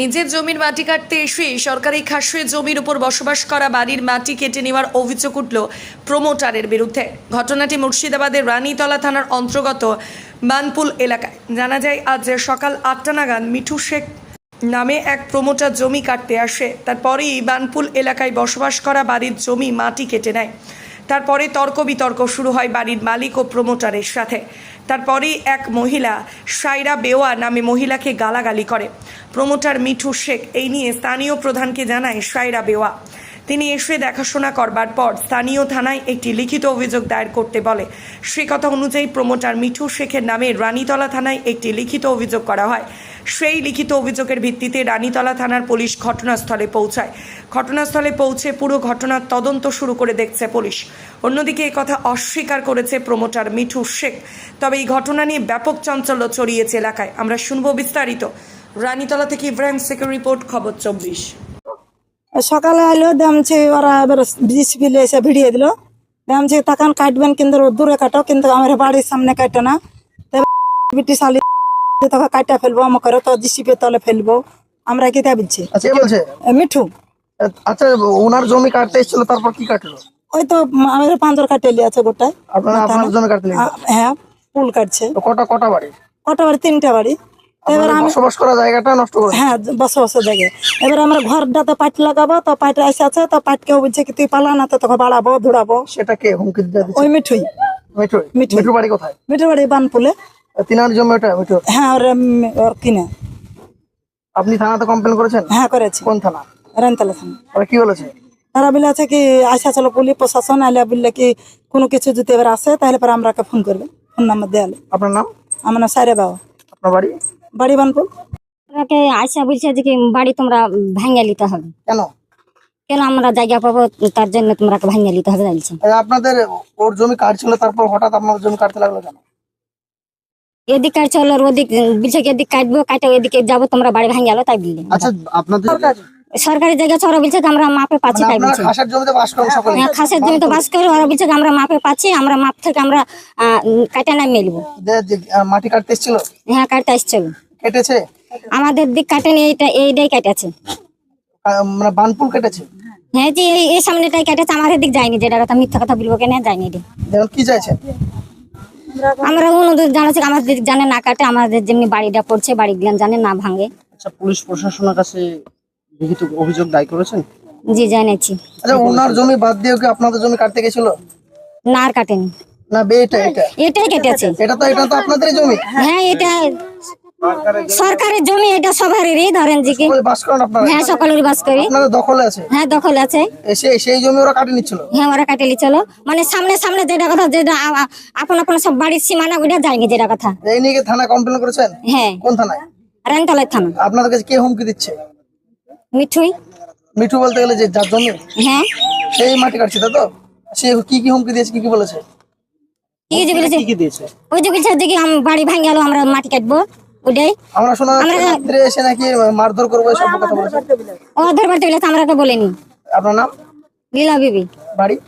নিজের জমির মাটি কাটতে এসে সরকারি খাসুয়ে জমির উপর বসবাস করা বাড়ির মাটি কেটে নেওয়ার অভিযোগ উঠল প্রমোটারের বিরুদ্ধে। ঘটনাটি মুর্শিদাবাদের রানীতলা থানার অন্তর্গত বানপুল এলাকায়। জানা যায়, আজ সকাল আটটা নাগাদ মিঠু শেখ নামে এক প্রমোটার জমি কাটতে আসে। তারপরেই বানপুল এলাকায় বসবাস করা বাড়ির জমি মাটি কেটে নেয়। তারপরে তর্ক বিতর্ক শুরু হয় বাড়ির মালিক ও প্রমোটারের সাথে। তারপরেই এক মহিলা সাইরা বেওয়া নামে মহিলাকে গালাগালি করে। প্রমোটার মিঠু শেখ এই নিয়ে স্থানীয় প্রধানকে জানায় সাইরা বেওয়া। তিনি এসে দেখাশোনা করবার পর স্থানীয় থানায় একটি লিখিত অভিযোগ দায়ের করতে বলে। সে কথা অনুযায়ী প্রমোটার মিঠু শেখের নামে রানীতলা থানায় একটি লিখিত অভিযোগ করা হয়। সেই লিখিত অভিযোগের ভিত্তিতে রানীতলা থানার পুলিশ ঘটনাস্থলে পৌঁছায়। ঘটনাস্থলে পৌঁছে পুরো ঘটনার তদন্ত শুরু করে দেখছে পুলিশ। অন্যদিকে কথা অস্বীকার করেছে প্রমোটার মিঠু শেখ। তবে এই ঘটনা নিয়ে ব্যাপক চাঞ্চল্য ছড়িয়েছে এলাকায়। আমরা শুনব বিস্তারিত। রানীতলা থেকে ইব্রাহিম শেখের রিপোর্ট, খবর চব্বিশ। সকালে আইলো দামছে ওরা এবার জিসিপি এসে ভিড়িয়ে দিল। দামছে তখন কাটবেন কিন্তু দূরে কাটো কিন্তু আমার বাড়ির সামনে কাটো না। বিটি শালি তোকে কাটা ফেলব আমাকে তো জিসিপি তলে ফেলব। আমরা কি তা বলছি? আচ্ছা মিঠু। আচ্ছা ওনার জমি কাটতে এসেছিল তারপর কি কাটলো? ওই তো আমার পাঁচর কাটেলি আছে গোটায়। আপনার জমি কাটতে হ্যাঁ পুল কাটছে। কটা কটা বাড়ি? কটা বাড়ি? তিনটা বাড়ি। এবার আপনাদের আমি বসবাস করা জায়গাটা নষ্ট করে হ্যাঁ বসে বসে জায়গায় এবার আমরা ঘরটাতে পাট লাগাবো তো পাট এসে আছে তো পাট কেউ বলছে কি তুই পালা না তো তোকে বাড়াবো ধুড়াবো। সেটা কে হুমকি দিতে ওই মিঠুই। মিঠু মিঠু। মিঠু বাড়ি কোথায়? মিঠুর বাড়ি বানপুলে। তিনার জমি ওটা মিঠু হ্যাঁ ওর ওর কিনে আপনি থানাতে কমপ্লেন করেছেন? হ্যাঁ করেছি। কোন থানা? রেনতলা থানা। ওরা কি বলেছে? তারা বলে আছে কি আসা চলো পুলিশ প্রশাসন আইলে বললে কি কোনো কিছু যদি এবার আসে তাহলে পরে আমরাকে ফোন করবে ফোন নাম্বার দেয়ালে আপনার নাম? আমার নাম সাইরে বাবা। আপনার বাড়ি? বাড়ি বানপুর ওনাকে আইসা বলছে যে কি বাড়ি তোমরা ভাঙিয়ে নিতে হবে। কেন? কেন আমরা জায়গা পাবো তার জন্য তোমরা ভাঙিয়ে নিতে হবে বলছে আপনাদের ওর জমি কাটছিল তারপর হঠাৎ আপনার জমি কাটতে লাগল কেন? এদিক কাটছে হলো ওদিক বলছে কি এদিক কাটবো কাটে ওদিকে যাব তোমরা বাড়ি ভাঙিয়ে গেলো তাই বললি। আচ্ছা আপনাদের সরকারি। জায়গা ছে ওরা বলছে আমরা মাপে পাচ্ছি মানে তাই বলছে। খাসের জমিতে বাস করেন সকলে? হ্যাঁ খাসের জমি তো বাস করে ওরা বলছে আমরা মাপে পাচ্ছি আমরা মাপ থেকে আমরা কাটে না মেলবো মাটি কাটতে এসেছিল? হ্যাঁ কাটতে আসছিল কেটেছে? আমাদের দিক কাটেনি এইটা এইটাই কাটেছে। মানে বানপুল কেটেছে? হ্যাঁ যে এই- এই সামনেটাই কাটেছে আমাদের দিক যায়নি যেটা কথা মিথ্যা কথা বলব কেন যায়নি রে যেমন কি চাইছেন আমরা অন্যদের জানাচ্ছি আমাদের দিক জানে না কাটে আমাদের যেমনি বাড়িটা পড়ছে বাড়ি গুলান জানে না ভাঙে। আচ্ছা পুলিশ প্রশাসনের কাছে লিখিত অভিযোগ দায় করেছেন? জি জানেছি আচ্ছা ওনার জমি বাদ দিয়ে কি আপনাদের জমি কাটতে গেছিল? না আর কাটেনি। না বে এটা এটা। এটাই কেটেছে। এটা তো এটা তো আপনাদেরই জমি। হ্যাঁ এটা সরকারের জমি? এটা সবারই ধরেন জি কি বাস করেন আপনারা? হ্যাঁ সকলেরই বাস করি। আপনাদের দখলে আছে? হ্যাঁ দখল আছে। এসে সেই জমি ওরা কাটে নিচ্ছিল? হ্যাঁ ওরা কাটেলি চলো মানে সামনে সামনে যেটা কথা যেটা আপন আপন সব বাড়ির সীমানা ওইটা যায়নি যেটা কথা। এই নিয়ে কি থানায় কমপ্লেন করেছেন? হ্যাঁ। কোন থানায়? রানতলায় থানা। আপনাদের কাছে কে হুমকি দিচ্ছে? মিঠুই। মিঠু বলতে গেলে যে যার জমি? হ্যাঁ। সেই মাটি কাটছে তো? সে কি কি হুমকি দিয়েছে কি কি বলেছে? কি যে বলেছে কি দিয়েছে? ওই যে বলছে যে কি আম- বাড়ি ভাঙে গেল আমরা মাটি কাটবো। ওটাই? আমরা শোনা রাত্রে এসে নাকি মারধর করব সব কথা বলেছে। ও ধর বাড়তে বলেছে আমরা তো বলিনি। আপনার নাম? লীলা বিবি। বাড়ি?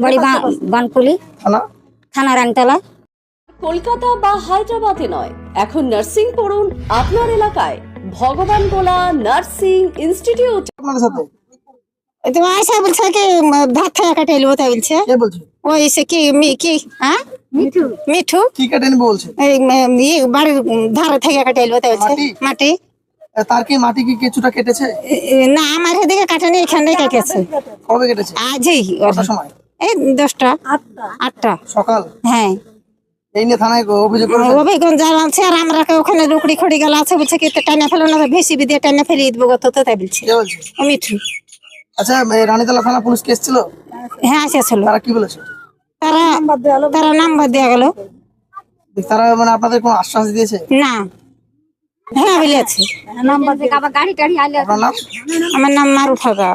বাড়ি বা- থানা? থানা রানতলা। কলকাতা বা হায়দ্রাবাদে নয়। এখন নার্সিং পড়ুন আপনার এলাকায়। ভগবান গোলা নার্সিং ইনস্টিটিউট। আপনাদের সাথে? বলছে কি ভাত খাওয়া কাটে এলো তাই বলছে। কে বলছে? ওই সে কি মি- কি হ্যাঁ? মিঠু? মিঠু? কি কেটে নিবে বলছে? এই বাড়ির ধারে থেকে কাটে এলো তাই মাটি? তার কি মাটি কি কিছুটা কেটেছে? না আমার এদিকে কাটেনি এখানে কেটেছে। কবে কেটেছে? আজই সময়? এই দশটা। আটটা। সকাল? হ্যাঁ। এই নিয়ে থানায় অভিযোগ করেছে? অভিজ্ঞান যারা আছে আর আমরা কে ওখানে লুকড়ি খড়ি গেল আছে বলছে কি তো টাইনা ফেলো না ভেসি দিয়ে টাইনা ফেলিয়ে দেবো গত তো তাই বলছে। মিঠু। আচ্ছা রানীতলা থানা পুলিশ কেস ছিল হ্যাঁ আসেছিল তারা কি বলেছে? তারা তারা নাম্বার দেওয়া গেল তারা মানে আপনাদের কোনো আশ্বাস দিয়েছে? না। হ্যাঁ বলেছে। নাম? আমার নাম মারুফাগা।